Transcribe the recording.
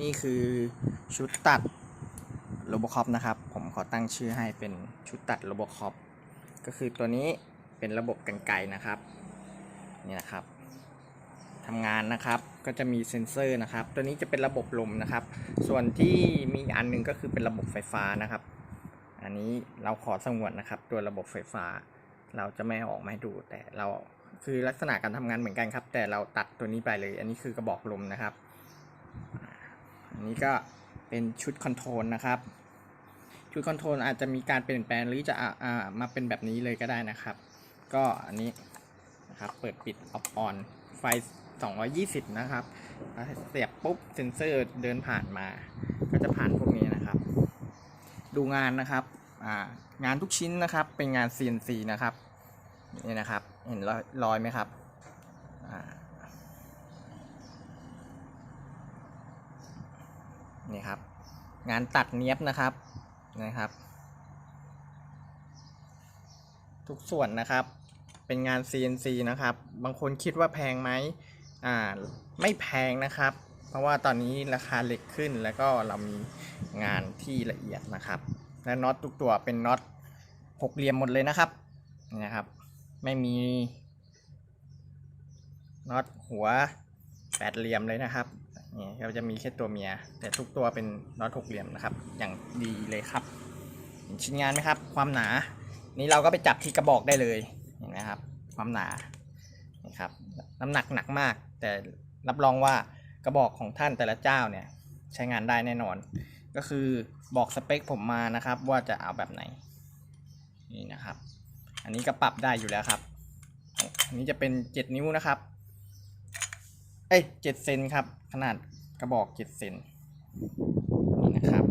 นี่คือชุดตัดโรบอคอปนะครับ ผมขอตั้งชื่อให้เป็นชุดตัดโรบอคอปก็คือตัวนี้เป็นระบบกันไกนะครับ นี่นะครับทำงานนะครับก็จะมีเซ็นเซอร์นะครับ ตัวนี้จะเป็นระบบลมนะครับ ส่วนที่มีอันหนึงก็คือเป็นระบบไฟฟ้านะครับ อันนี้เราขอสงวนนะครับ ตัวระบบไฟฟ้า เราจะไม่ออกมาให้ดูแต่เราคือลักษณะการทำงานเหมือนกันครับ แต่เราตัดตัวนี้ไปเลย อันนี้คือกระบอกลมนะครับ นี้ก็เป็นชุดคอนโทรลนะครับ ชุดคอนโทรลอาจจะมีการเปลี่ยนแปลงหรือจะอ่ามาเป็นแบบนี้เลยก็ได้นะครับ ก็อันนี้นะครับเปิดปิดออฟออนไฟ 220 นะครับเสียบปุ๊บเซนเซอร์เดินผ่านมา ก็จะผ่านพวกนี้นะครับ ดูงานนะครับอ่างานทุกชิ้นนะครับเป็นงาน CNC นะครับนี่นะครับ เห็นรอยรอยไหมครับอ่า นี่ครับ งานตัดเนี้ยบนะครับนะครับ ทุกส่วนนะครับ เป็นงาน CNC นะครับ บางคนคิดว่าแพงไหมอ่าไม่แพงนะครับ เพราะว่าตอนนี้ราคาเหล็กขึ้นแล้วก็เรามีงานที่ละเอียดนะครับ และน็อตทุกตัวเป็นน็อตหกเหลี่ยมหมดเลยนะครับนี่นะครับ ไม่มีน็อตหัวแปดเหลี่ยมเลยนะครับ นี่เราจะมีแค่ตัวเมีย แต่ทุกตัวเป็นน็อตหกเหลี่ยมนะครับ อย่างดีเลยครับเห็นชิ้นงานไหมครับ ความหนา นี่เราก็ไปจับที่กระบอกได้เลยเห็นไหมครับ ความหนานี่ครับน้ำหนักหนักมาก แต่รับรองว่ากระบอกของท่านแต่ละเจ้าเนี่ยใช้งานได้แน่นอน ก็คือบอกสเปคผมมานะครับ ว่าจะเอาแบบไหนนี่นะครับ อันนี้ก็ปรับได้อยู่แล้วครับ อันนี้จะเป็น 7 นิ้วนะครับ เอ้ยเจ็ดเซนครับ ขนาดกระบอกเจ็ดเซนนี่นะครับ